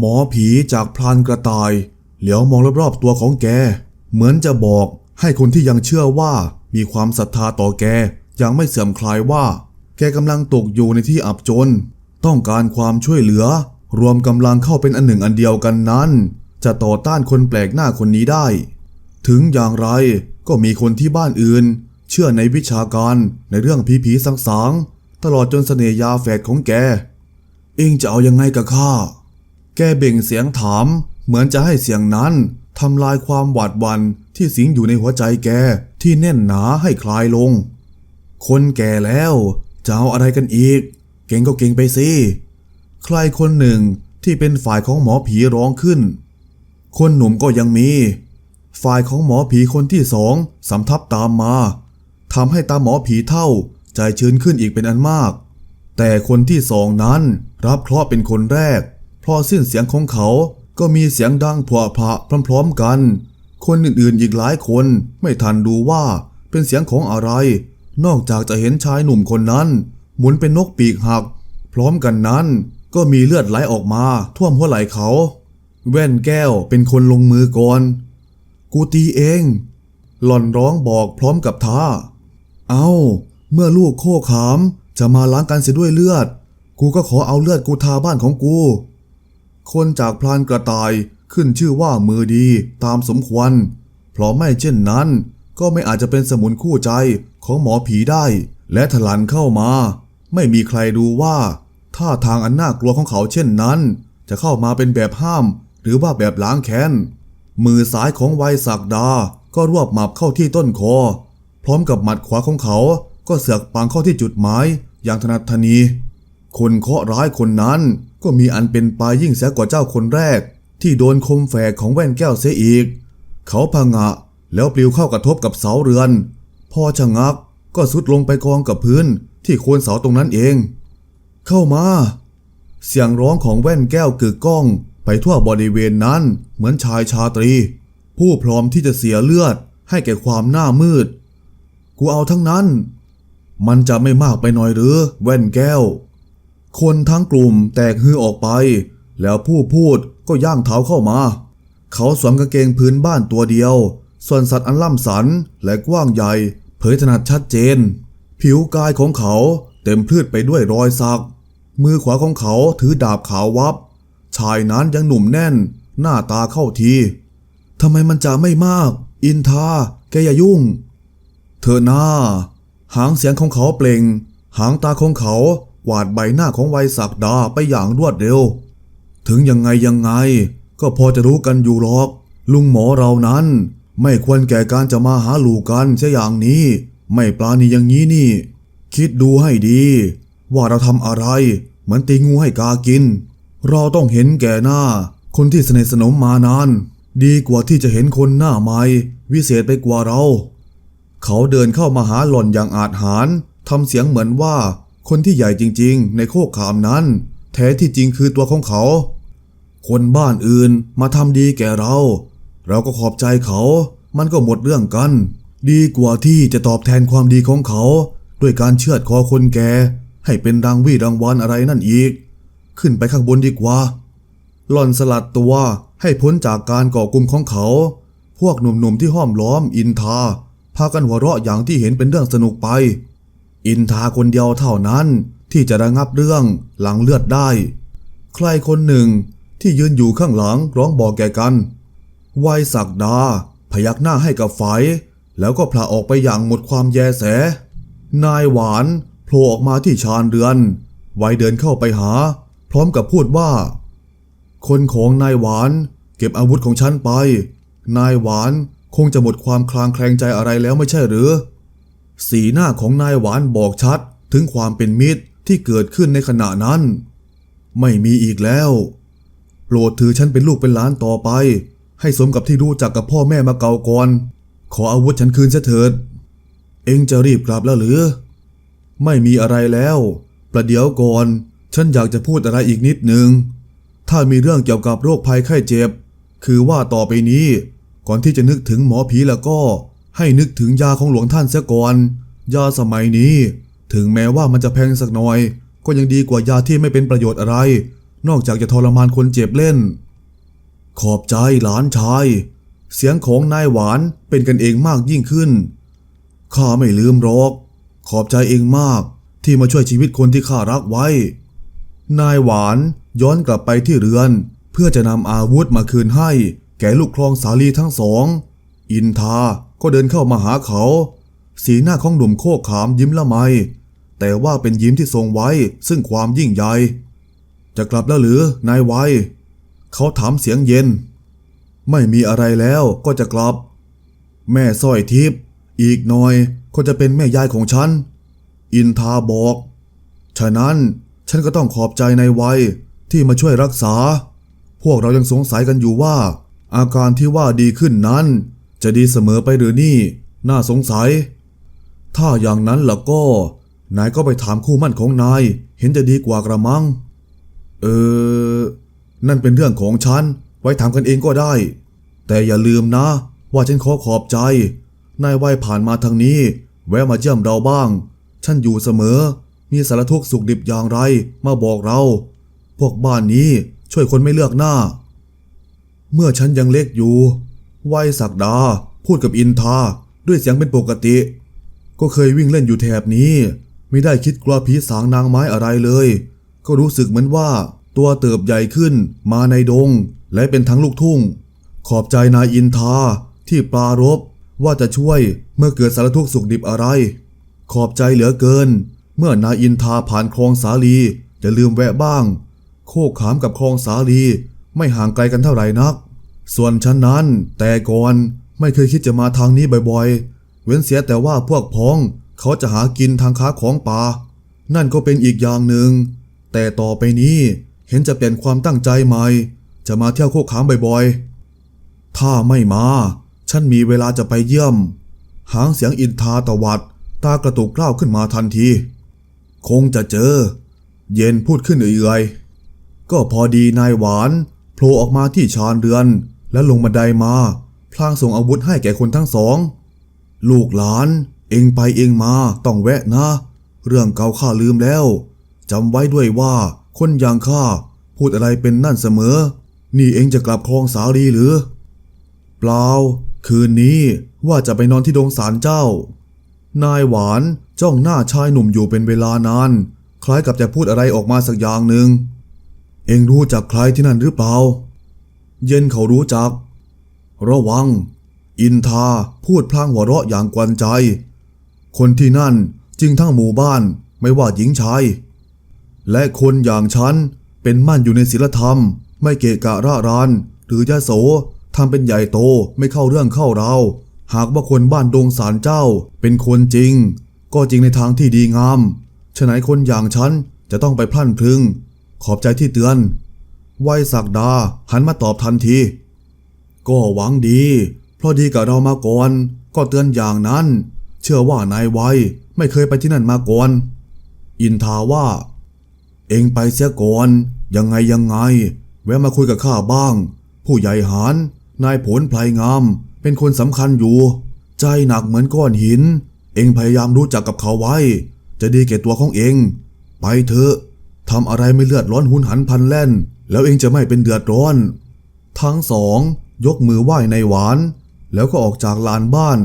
หมอผีจากพรานกระต่าย เหลียวมองรอบๆตัวของแก เหมือนจะบอกให้คนที่ยังเชื่อว่ามีความศรัทธาต่อแกยังไม่เสื่อมคลายว่า แกกำลังตกอยู่ในที่อับจน ต้องการความช่วยเหลือ รวมกำลังเข้าเป็นอันหนึ่งอันเดียวกันนั้น จะต่อต้านคนแปลกหน้าคนนี้ได้ ถึงอย่างไรก็มีคนที่บ้านอื่น เชื่อในวิชาการในเรื่องผีผีๆสางๆตลอดจนเสน่หยาแฝดของแก เองจะเอายังไงกับข้า แกเบ่งเสียงถาม เหมือนจะให้เสียงนั้นทำลายความหวาดหวันที่สิงอยู่ในหัวใจแกที่แน่นหนาให้คลายลง คนแก่แล้วจะเอาอะไรกันอีก เก่งก็เก่งไปสิ ใครคนหนึ่งที่เป็นฝ่ายของหมอผีร้องขึ้น คนหนุ่มก็ยังมี ฝ่ายของหมอผีคนที่สองสำทับตามมาทำให้ตาหมอผีเท่าใจชื้นขึ้นอีกเป็นอันมาก แต่คนที่สองนั้นรับเคราะห์เป็นคนแรก พราะสิ้นเสียงของเขาก็มีเสียงดังผัวพระพร้อมๆกัน คนอื่นๆอีกหลายคนไม่ทันดูว่าเป็นเสียงของอะไร นอกจากจะเห็นชายหนุ่มคนนั้น หมุนเป็นนกปีกหัก พร้อมกันนั้นก็มีเลือดไหลออกมาท่วมหัวไหล่เขา แว่นแก้วเป็นคนลงมือก่อน กูตีเอง หล่อนร้องบอกพร้อมกับท้าเอาเมื่อลูกโคขามจะมาล้างกันเสียด้วยเลือด กูก็ขอเอาเลือดกูทาบ้านของกู คนจากพลานกระต่ายขึ้นชื่อว่ามือดีตามสมควร เพราะไม่เช่นนั้น ก็ไม่อาจจะเป็นสมุนคู่ใจของหมอผีได้ และถลันเข้ามา ไม่มีใครดูว่าท่าทางอันน่ากลัวของเขาเช่นนั้น จะเข้ามาเป็นแบบห้าม หรือว่าแบบล้างแค้น มือซ้ายของไวศักดา ก็รวบหมับเข้าที่ต้นคอ พร้อมกับหมัดขวาของเขาก็เสือกปังเข้าที่จุดหมายอย่างถนัดทนี คนเคราะห์ร้ายคนนั้นก็มีอันเป็นไปยิ่งเสียกว่าเจ้าคนแรก ที่โดนคมแฝกของแว่นแก้วเสียอีก เขาพงะแล้วปลิวเข้ากระทบกับเสาเรือน พอชะงักก็สุดลงไปกองกับพื้นที่โคนเสาตรงนั้นเอง เข้ามา เสียงร้องของแว่นแก้วกึกก้อง ไปทั่วบริเวณนั้นเหมือนชายชาตรี ผู้พร้อมที่จะเสียเลือดให้แก่ความหน้ามืด กูเอาทั้งนั้น มันจะไม่มากไปหน่อยหรือ แว่นแก้ว คนทั้งกลุ่มแตกฮือออกไป แล้วผู้พูดก็ย่างเท้าเข้ามา เขาสวมกางเกงพื้นบ้านตัวเดียว ส่วนสัตว์อันล่ำสันและกว้างใหญ่ เผยถนัดชัดเจน ผิวกายของเขาเต็มพืชไปด้วยรอยสัก มือขวาของเขาถือดาบขาววับ ชายนั้นยังหนุ่มแน่น หน้าตาเข้าทีทำไมมันจะไม่มาก อินทาแกอย่ายุ่ง เธอหน้า หางเสียงของเขาเปล่ง หางตาของเขา กวาดใบหน้าของไวยศักดาไปอย่างรวดเร็ว ถึงยังไงยังไง ก็พอจะรู้กันอยู่หรอก ลุงหมอเรานั้น ไม่ควรแก่การจะมาหาลูกกันเช่อย่างนี้ ไม่ปลาณีอย่างนี้นี่ คิดดูให้ดี ว่าเราทำอะไร เหมือนตีงูให้กากิน เราต้องเห็นแก่หน้า คนที่สนิทสนมมานาน ดีกว่าที่จะเห็นคนหน้าใหม่วิเศษไปกว่าเรา เขาเดินเข้ามาหาหล่อนอย่างอาจหารทำเสียงเหมือนว่า คนที่ใหญ่จริงๆ ในโคกขามนั้น แท้ที่จริงคือตัวของเขา คนบ้านอื่นมาทำดีแก่เรา เราก็ขอบใจเขา มันก็หมดเรื่องกัน ดีกว่าที่จะตอบแทนความดีของเขา ด้วยการเชือดคอคนแก่ ให้เป็นรางวีรางวัลอะไรนั่นอีก ขึ้นไปข้างบนดีกว่า หล่อนสลัดตัวให้พ้นจากการก่อกลุ่มของเขา พวกหนุ่มๆที่ห้อมล้อมอินทา พากันหัวเราะอย่างที่เห็นเป็นเรื่องสนุกไป อินทาคนเดียวเท่านั้นที่จะระงับเรื่องหลังเลือดได้ ใครคนหนึ่งที่ยืนอยู่ข้างหลังร้องบอกแก่กันวัยศักดา พยักหน้าให้กับไฟ แล้วก็พลาออกไปอย่างหมดความแยแส นายหวานโผล่ออกมาที่ชานเรือนไวยเดินเข้าไปหา พร้อมกับพูดว่า คนของนายหวาน เก็บอาวุธของฉันไป นายหวานคงจะหมดความคลางแคลงใจอะไรแล้วไม่ใช่หรือ สีหน้าของนายหวานบอกชัดถึงความเป็นมิตรที่เกิดขึ้นในขณะนั้น ไม่มีอีกแล้ว โปรดถือฉันเป็นลูกเป็นหลานต่อไป ให้สมกับที่รู้จักกับพ่อแม่มาเก่าก่อน ขออาวุธฉันคืนเสียเถิด เองจะรีบกลับแล้วหรือ ไม่มีอะไรแล้ว ประเดี๋ยวก่อน ฉันอยากจะพูดอะไรอีกนิดหนึ่ง ถ้ามีเรื่องเกี่ยวกับโรคภัยไข้เจ็บ คือว่าต่อไปนี้ ก่อนที่จะนึกถึงหมอผีแล้วก็ ให้นึกถึงยาของหลวงท่านเสียก่อน ยาสมัยนี้ ถึงแม้ว่ามันจะแพงสักหน่อย ก็ยังดีกว่ายาที่ไม่เป็นประโยชน์อะไร นอกจากจะทรมานคนเจ็บเล่น ขอบใจหลานชาย เสียงของนายหวานเป็นกันเองมากยิ่งขึ้น ข้าไม่ลืมหรอก ขอบใจเองมากที่มาช่วยชีวิตคนที่ข้ารักไว้ นายหวานย้อนกลับไปที่เรือน เพื่อจะนำอาวุธมาคืนให้ แก่ลูกครองสาลีทั้งสอง อินทา ก็เดินเข้ามาหาเขา สีหน้าของหนุ่มโคกขามยิ้มละไม แต่ว่าเป็นยิ้มที่ทรงไว้ซึ่งความยิ่งใหญ่ จะกลับแล้วหรือนายไวเขาถามเสียงเย็น ไม่มีอะไรแล้วก็จะกลับ แม่สร้อยทิพย์อีกหน่อยก็จะเป็นแม่ยายของฉัน อินทาบอก ฉะนั้นฉันก็ต้องขอบใจในายวัยที่มาช่วยรักษา พวกเรายังสงสัยกันอยู่ว่า อาการที่ว่าดีขึ้นนั้น จะดีเสมอไปหรือนี่ น่าสงสัย ถ้าอย่างนั้นล่ะก็ นายก็ไปถามคู่มั่นของนาย เห็นจะดีกว่ากระมัง เออ นั่นเป็นเรื่องของฉัน ไว้ถามกันเองก็ได้ แต่อย่าลืมนะ ว่าฉันขอขอบใจ นายวัยผ่านมาทางนี้ แวะมาเยี่ยมเราบ้าง ฉันอยู่เสมอ มีสารทุกข์สุขดิบอย่างไร มาบอกเรา พวกบ้านนี้ช่วยคนไม่เลือกหน้า เมื่อฉันยังเล็กอยู่ วัยศักดา พูดกับอินทา ด้วยเสียงเป็นปกติ ก็เคยวิ่งเล่นอยู่แถบนี้ ไม่ได้คิดกลัวผีสางนางไม้อะไรเลย ก็รู้สึกเหมือนว่าตัวเติบใหญ่ขึ้นมาในดง และเป็นทั้งลูกทุ่ง ขอบใจนายอินทาที่ปรารบว่าจะช่วยเมื่อเกิดสารทุกข์สุขดิบอะไร ขอบใจเหลือเกิน เมื่อนายอินทาผ่านคลองสาลีจะลืมแวะบ้าง โคกขามกับคลองสาลีไม่ห่างไกลกันเท่าไหร่นัก ส่วนฉันนั้นแต่ก่อนไม่เคยคิดจะมาทางนี้บ่อยๆ เว้นเสียแต่ว่าพวกพ้องเขาจะหากินทางค้าของป่า นั่นก็เป็นอีกอย่างหนึ่ง แต่ต่อไปนี้เห็นจะเปลี่ยนความตั้งใจใหม่ จะมาเที่ยวโคกขามบ่อยๆ ถ้าไม่มา ฉันมีเวลาจะไปเยี่ยม หางเสียงอินทาตวัด ตากระตุกกล้าวขึ้นมาทันที คงจะเจอ เย็นพูดขึ้นเอื่อยๆ ก็พอดีนายหวานโผล่ออกมาที่ชานเรือน และลงบันไดมา พลางส่งอาวุธให้แก่คนทั้งสอง ลูกหลาน เองไปเองมาต้องแวะนะ เรื่องเก่าข้าลืมแล้วจำไว้ด้วยว่าคนอย่างข้าพูดอะไรเป็นนั่นเสมอ นี่เองจะกลับคลองสาลีหรือ เปล่า คืนนี้ว่าจะไปนอนที่ดงสารเจ้า นายหวานจ้องหน้าชายหนุ่มอยู่เป็นเวลานาน คล้ายกับจะพูดอะไรออกมาสักอย่างหนึ่ง เองรู้จักใครที่นั่นหรือเปล่า เย็นเขารู้จัก ระวัง อินทาพูดพลางหัวเราะอย่างกวนใจ คนที่นั่นจริงทั้งหมู่บ้านไม่ว่าหญิงชาย และคนอย่างฉันเป็นมั่นอยู่ในศีลธรรม ไม่เกะกะร่าราน หรือยะโสทำเป็นใหญ่โตไม่เข้าเรื่องเข้าราวหากว่าคนบ้านดงสารเจ้าเป็นคนจริง ก็จริงในทางที่ดีงามฉะไหนคนอย่างฉันจะต้องไปพลั่นพลึง ขอบใจที่เตือน ไวยศักดาหันมาตอบทันที ก็หวังดี เพราะดีกับเรามาก่อน ก็เตือนอย่างนั้น เชื่อว่านายไวยไม่เคยไปที่นั่นมาก่อน อินทาว่า เองไปเสียก่อน ยังไงยังไง แวะมาคุยกับข้าบ้าง ผู้ใหญ่หานนายผลไพรงาม เป็นคนสำคัญอยู่ ใจหนักเหมือนก้อนหิน เองพยายามรู้จักกับเขาไว้ จะดีแก่ตัวของเอง ไปเถอะทำอะไรไม่เลือดร้อนหุนหันพันแล่น แล้วเองจะไม่เป็นเดือดร้อน ทั้งสองยกมือไหว้ในหวาน แล้วก็ออกจากลานบ้าน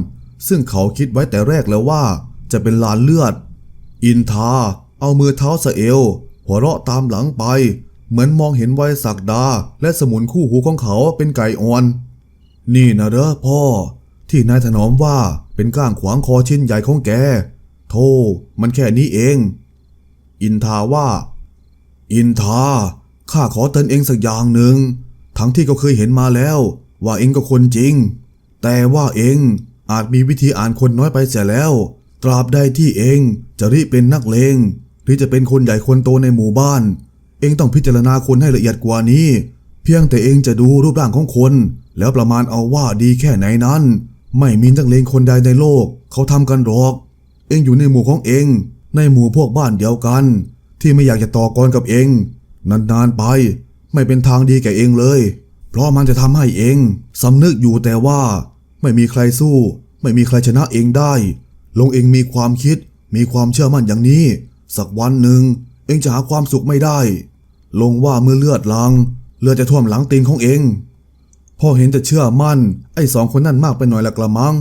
ซึ่งเขาคิดไว้แต่แรกแล้วว่า จะเป็นลานเลือด อินทาเอามือเท้าสะเอว หัวเราะตามหลังไป เหมือนมองเห็นไวยศักดา และสมุนคู่หูของเขาเป็นไก่อ่อน นี่นะเด้อพ่อ ที่นายถนอมว่าเป็นก้างขวางคอชิ้นใหญ่ของแก โธ่มันแค่นี้เอง อินทาว่า อินทา ข้าขอเตือนเองสักอย่างหนึ่ง ทั้งที่ก็เคยเห็นมาแล้ว ว่าเองก็คนจริง แต่ว่าเองอาจมีวิธีอ่านคนน้อยไปเสียแล้ว ตราบใดที่เองจะริเป็นนักเลงหรือจะเป็นคนใหญ่คนโตในหมู่บ้าน เองต้องพิจารณาคนให้ละเอียดกว่านี้ เพียงแต่เองจะดูรูปร่างของคน แล้วประมาณเอาว่าดีแค่ไหนนั้น ไม่มีนักเลงคนใดในโลก เขาทำกันหรอก เองอยู่ในหมู่ของเอง ในหมู่พวกบ้านเดียวกัน ที่ไม่อยากจะต่อกรกับเอง นานๆไป ไม่เป็นทางดีแก่เองเลย เพราะมันจะทำให้เองสำนึกอยู่แต่ว่า ไม่มีใครสู้ ไม่มีใครชนะเองได้ ลงเองมีความคิด มีความเชื่อมั่นอย่างนี้ สักวันหนึ่ง เองจะหาความสุขไม่ได้ ลงว่าเมื่อเลือดลัง เลือดจะท่วมหลังตีนของเองพ่อเห็นจะเชื่อมั่น ไอ้สองคนนั่นมากไปหน่อยละกระมัง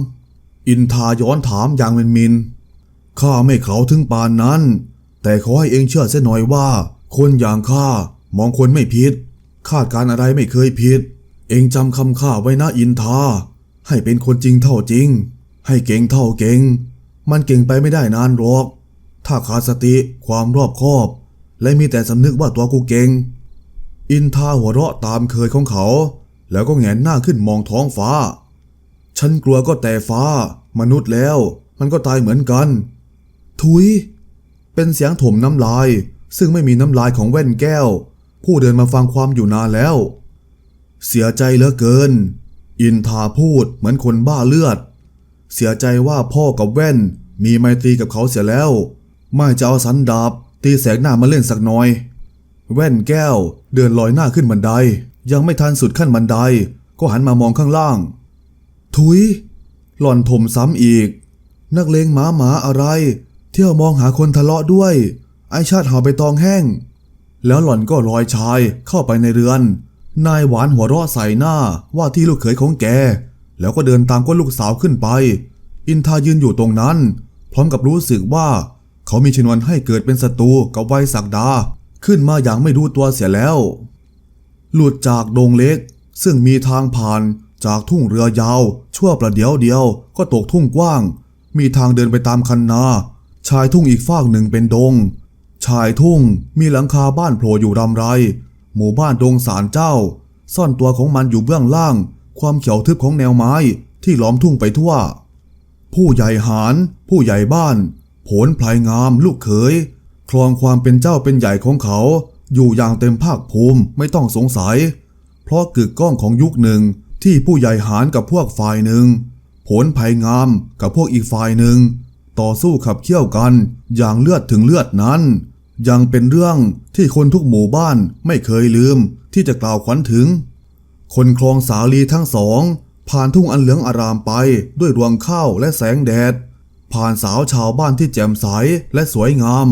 อินทาย้อนถามอย่างเป็นมินข้าไม่เขาถึงปานนั้น แต่ขอให้เองเชื่อเสียหน่อยว่า คนอย่างข้ามองคนไม่ผิด คาดการอะไรไม่เคยผิด เองจำคำข้าไว้นะอินทา ให้เป็นคนจริงเท่าจริง ให้เก่งเท่าเก่ง มันเก่งไปไม่ได้นานหรอก ถ้าขาดสติความรอบคอบ และมีแต่สำนึกว่าตัวกูเก่ง อินทาหัวเราะตามเคยของเขา แล้วก็แหงนหน้าขึ้นมองท้องฟ้า ฉันกลัวก็แต่ฟ้า มนุษย์แล้ว มันก็ตายเหมือนกัน ทุย เป็นเสียงถมน้ำลาย ซึ่งไม่มีน้ำลายของแว่นแก้ว ผู้เดินมาฟังความอยู่นานแล้ว เสียใจเหลือเกิน อินทาพูดเหมือนคนบ้าเลือด เสียใจว่าพ่อกับแว่น มีไมตรีกับเขาเสียแล้ว ไม่จะเอาสันดาบตีแสกหน้ามาเล่นสักหน่อย แว่นแก้วเดินลอยหน้าขึ้นบันได ยังไม่ทันสุดขั้นบันได ก็หันมามองข้างล่างทุย หล่อนถมซ้ำอีก นักเลงหมาหมาอะไร เที่ยวมองหาคนทะเลาะด้วย ไอชาติหาไปตองแห้ง แล้วหล่อนก็ลอยชายเข้าไปในเรือน นายหวานหัวเราะใส่หน้าว่าที่ลูกเขยของแก แล้วก็เดินตามก้นลูกสาวขึ้นไป อินทายืนอยู่ตรงนั้น พร้อมกับรู้สึกว่า เขามีชนวนให้เกิดเป็นศัตรูกับไวยศักดา ขึ้นมาอย่างไม่รู้ตัวเสียแล้ว หลุดจากดงเล็ก ซึ่งมีทางผ่านจากทุ่งเรือยาว ชั่วประเดี๋ยวเดียวก็ตกทุ่งกว้าง มีทางเดินไปตามคันนา ชายทุ่งอีกฝากหนึ่งเป็นดง ชายทุ่งมีหลังคาบ้านโผล่อยู่รำไร หมู่บ้านดงสารเจ้า ซ่อนตัวของมันอยู่เบื้องล่าง ความเขียวทึบของแนวไม้ที่ล้อมทุ่งไปทั่ว ผู้ใหญ่หารผู้ใหญ่บ้าน ผลพลายงามลูกเขยครองความเป็นเจ้าเป็นใหญ่ของเขา อยู่อย่างเต็มภาคภูมิไม่ต้องสงสัย เพราะกึกก้องของยุคหนึ่งที่ผู้ใหญ่หารกับพวกฝ่ายหนึ่ง ผลภัยงามกับพวกอีกฝ่ายหนึ่ง ต่อสู้ขับเคี่ยวกันอย่างเลือดถึงเลือดนั้น ยังเป็นเรื่องที่คนทุกหมู่บ้านไม่เคยลืมที่จะกล่าวขวัญถึง คนคลองสาลีทั้งสอง ผ่านทุ่งอันเหลืองอารามไปด้วยรวงข้าวและแสงแดด ผ่านสาวชาวบ้านที่แจ่มใสและสวยงาม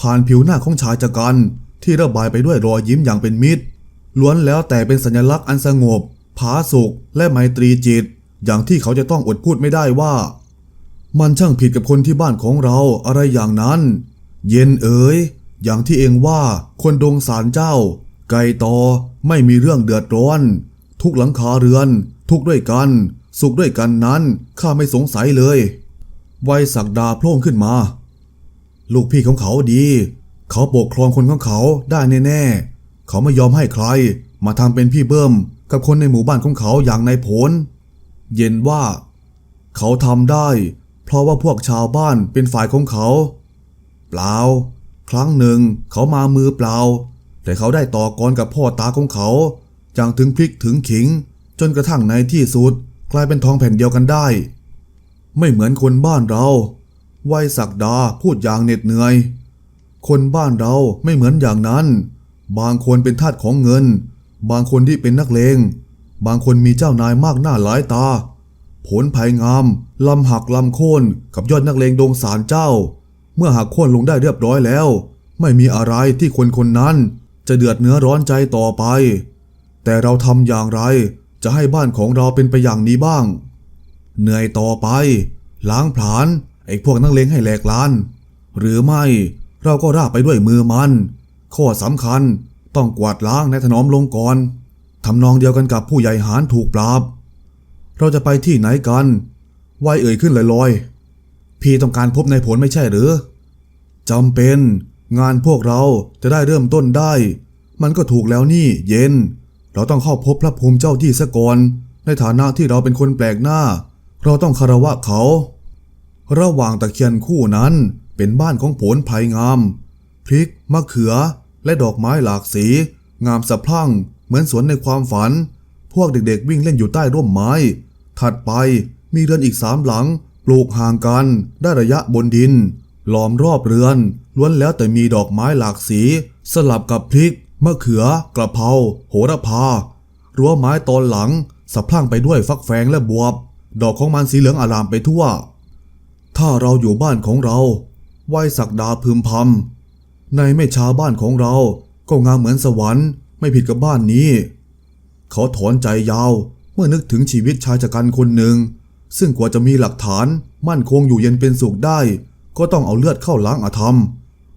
ผ่านผิวหน้าของชายชะกันที่ระบายไปด้วยรอยยิ้มอย่างเป็นมิตร ล้วนแล้วแต่เป็นสัญลักษณ์อันสงบ ผาสุกและไมตรีจิต อย่างที่เขาจะต้องอดพูดไม่ได้ว่า มันช่างผิดกับคนที่บ้านของเราอะไรอย่างนั้น เย็นเอ๋ย อย่างที่เองว่าคนดงสารเจ้า ไก่ตอไม่มีเรื่องเดือดร้อน ทุกหลังคาเรือน ทุกด้วยกัน สุขด้วยกันนั้นข้าไม่สงสัยเลยไวยศักดาโพล่งขึ้นมา ลูกพี่ของเขาดี เขาปกครองคนของเขาได้แน่ๆ เขาไม่ยอมให้ใคร มาทำเป็นพี่เบิ้มกับคนในหมู่บ้านของเขาอย่างนายผล เย็นว่า เขาทำได้ เพราะว่าพวกชาวบ้านเป็นฝ่ายของเขา เปล่า ครั้งหนึ่งเขามามือเปล่า แต่เขาได้ต่อกรกับพ่อตาของเขาอย่างถึงพริกถึงขิง จนกระทั่งในที่สุด กลายเป็นทองแผ่นเดียวกันได้ ไม่เหมือนคนบ้านเราไวยศักดาพูดอย่างเหน็ดเหนื่อย คนบ้านเราไม่เหมือนอย่างนั้น บางคนเป็นทาสของเงิน บางคนที่เป็นนักเลง บางคนมีเจ้านายมากหน้าหลายตา ผลภัยงาม ลำหักลำโค่นกับยอดนักเลงดงสารเจ้า เมื่อหักโค่นลงได้เรียบร้อยแล้ว ไม่มีอะไรที่คนคนนั้นจะเดือดเนื้อร้อนใจต่อไป แต่เราทำอย่างไรจะให้บ้านของเราเป็นไปอย่างนี้บ้าง เหนื่อยต่อไป ล้างผลาญไอ้พวกนักเลงให้แหลกลาน หรือไม่เราก็ราบไปด้วยมือมัน ข้อสำคัญต้องกวาดล้างในถนอมลงก่อนทำนองเดียวกันกับผู้ใหญ่หารถูกปราบ เราจะไปที่ไหนกันวายเอ่ยขึ้นลอยๆ พี่ต้องการพบในายผลไม่ใช่หรือจำเป็น งานพวกเราจะได้เริ่มต้นได้ มันก็ถูกแล้วนี่ เย็น เราต้องเข้าพบพระภูมิเจ้าที่ซะก่อน ในฐานะที่เราเป็นคนแปลกหน้า เราต้องคารวะเขา ระหว่างตะเคียนคู่นั้นเป็นบ้านของผลภัยงาม พริก มะเขือ และดอกไม้หลากสี งามสะพรั่ง เหมือนสวนในความฝัน พวกเด็กๆวิ่งเล่นอยู่ใต้ร่มไม้ ถัดไปมีเรือนอีกสามหลัง ปลูกห่างกันได้ระยะบนดิน ล้อมรอบเรือน ล้วนแล้วแต่มีดอกไม้หลากสี สลับกับพริก มะเขือ กระเพราโหระพา รั้วไม้ตอนหลังสะพรั่งไปด้วยฟักแฟงและบวบ ดอกของมันสีเหลืองอารามไปทั่ว ถ้าเราอยู่บ้านของเราไหวศักดาพึมพำในไม่ช้าบ้านของเรา ก็งามเหมือนสวรรค์ไม่ผิดกับบ้านนี้ เขาถอนใจยาวเมื่อนึกถึงชีวิตชายชะกันคนหนึ่ง ซึ่งกว่าจะมีหลักฐานมั่นคงอยู่เย็นเป็นสุขได้ ก็ต้องเอาเลือดเข้าล้างอาธรรม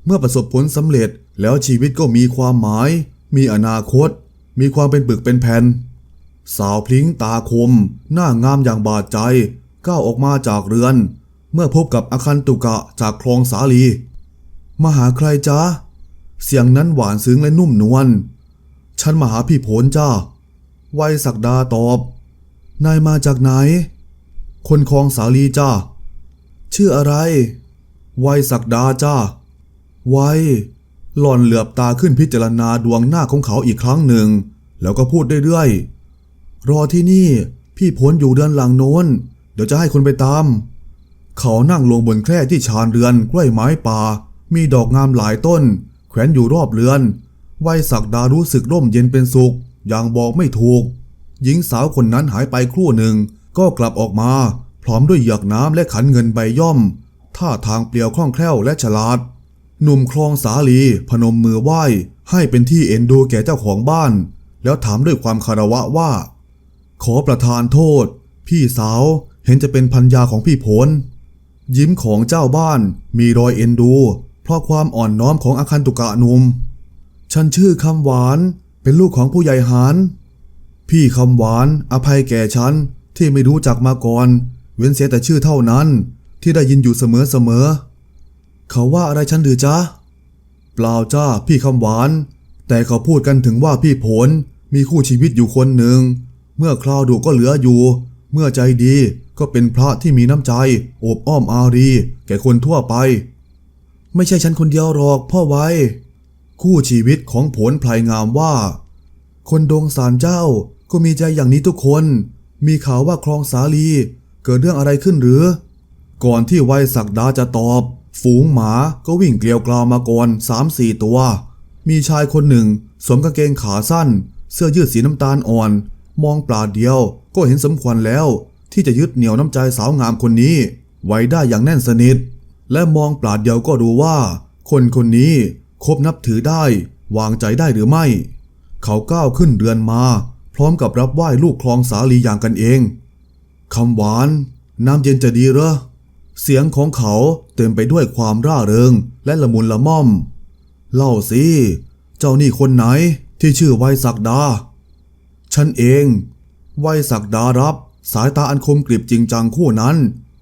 เมื่อประสบผลสำเร็จแล้วชีวิตก็มีความหมาย มีอนาคต มีความเป็นปึกเป็นแผ่นสาวพลิ้งตาคม หน้างามอย่างบาดใจ ก้าวออกมาจากเรือน เมื่อพบกับอาคันตุกะจากคลองสาลีมาหาใครจ๊ะเสียงนั้นหวานซึ้งและนุ่มนวลฉันมาหาพี่ผลจ้าไวยศักดาตอบ นายมาจากไหน คนคลองสาลีจ้า ชื่ออะไรไวยศักดาจ้า ไว้ หล่อนเหลือบตาขึ้นพิจารณาดวงหน้าของเขาอีกครั้งหนึ่ง แล้วก็พูดเรื่อยๆ รอที่นี่ พี่ผลอยู่เดือนหลังโน้น เดี๋ยวจะให้คนไปตาม เขานั่งลงบนแคร่ที่ชานเรือนกล้ไม้ป่า มีดอกงามหลายต้น แขวนอยู่รอบเรือนไวยศักดารู้สึกร่มเย็นเป็นสุข อย่างบอกไม่ถูก หญิงสาวคนนั้นหายไปครู่หนึ่ง ก็กลับออกมา พร้อมด้วยหยือกน้ำและขันเงินใบย่อม ท่าทางเปลี่ยวคล่องแคล่วและฉลาด หนุ่มคลองสาลีพนมมือไหว้ ให้เป็นที่เอ็นดูแก่เจ้าของบ้าน แล้วถามด้วยความคารวะว่า ขอประทานโทษ พี่สาวเห็นจะเป็นพัญญาของพี่ผล ยิ้มของเจ้าบ้านมีรอยเอ็นดู เพราะความอ่อนน้อมของอาคันตุกะนุม ฉันชื่อคำหวานเป็นลูกของผู้ใหญ่หานพี่คำหวานอภัยแก่ฉัน ที่ไม่รู้จักมาก่อน เว้นเสียแต่ชื่อเท่านั้นที่ได้ยินอยู่เสมอเสมอๆเขาว่าอะไรฉันหรือจ๊ะ เปล่าจ้าพี่คำหวาน แต่เขาพูดกันถึงว่าพี่ผลมีคู่ชีวิตอยู่คนหนึ่ง เมื่อคราวดุก็เหลืออยู่ เมื่อใจดีก็เป็นพระที่มีน้ำใจ โอบอ้อมอารี แก่คนทั่วไป ไม่ใช่ฉันคนเดียวหรอกพ่อไว้ คู่ชีวิตของผลพลายงามว่า คนดงสารเจ้าก็มีใจอย่างนี้ทุกคน มีข่าวว่าคลองสาลีเกิดเรื่องอะไรขึ้นหรือ ก่อนที่ไวศักดาจะตอบ ฝูงหมาก็วิ่งเกลียวกราวมาก่อนสามสี่ตัว มีชายคนหนึ่งสวมกางเกงขาสั้น เสื้อยืดสีน้ำตาลอ่อน มองปลาเดียวก็เห็นสมควรแล้ว ที่จะยึดเหนี่ยวน้ำใจสาวงามคนนี้ ไว้ได้อย่างแน่นสนิท และมองปลาเดียวก็รู้ว่า คนคนนี้คบนับถือได้ วางใจได้หรือไม่ เขาก้าวขึ้นเรือนมา พร้อมกับรับไหว้ลูกคลองสาลีอย่างกันเองคำหวาน น้ำเย็นจะดีเหรอ เสียงของเขาเต็มไปด้วยความร่าเริงและละมุนละม่อม เล่าสิ เจ้านี่คนไหนที่ชื่อไวยศักดา ฉันเอง ไวยศักดารับ สายตาอันคมกริบจริงจังคู่นั้น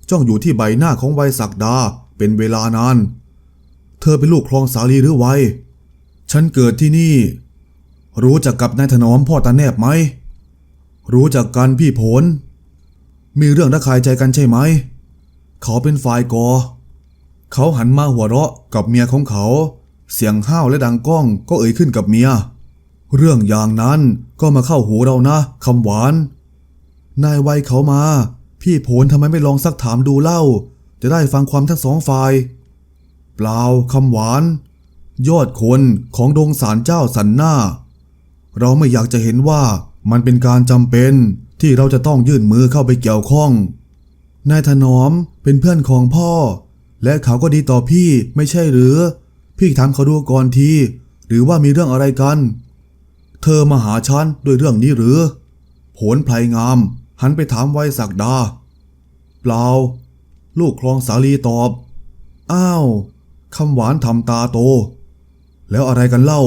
จ้องอยู่ที่ใบหน้าของไวยศักดาเป็นเวลานาน เธอเป็นลูกคลองสาลีหรือไวยฉันเกิดที่นี่ รู้จักกับนายถนอมพ่อตาแนบไหม รู้จักกันพี่ผล มีเรื่องระคายใจกันใช่ไหม เขาเป็นฝ่ายกอ เขาหันมาหัวเราะกับเมียของเขา เสียงห้าวและดังก้องก็เอ่ยขึ้นกับเมีย เรื่องอย่างนั้นก็มาเข้าหูเรานะคำหวาน นายไวเขามา พี่ผลทำไมไม่ลองซักถามดูเล่า จะได้ฟังความทั้งสองฝ่าย เปล่าคำหวาน ยอดคนของดงสารเจ้าสันหน้า เราไม่อยากจะเห็นว่ามันเป็นการจำเป็นที่เราจะต้องยื่นมือเข้าไปเกี่ยวข้อง นายถนอมเป็นเพื่อนของพ่อ และเขาก็ดีต่อพี่ไม่ใช่หรือ พี่ถามเขาดูก่อนที หรือว่ามีเรื่องอะไรกัน เธอมาหาฉันด้วยเรื่องนี้หรือผลไพรงาม หันไปถามไวศักดา เปล่า ลูกคลองสาลีตอบ อ้าวคำหวานทำตาโต แล้วอะไรกันเล่า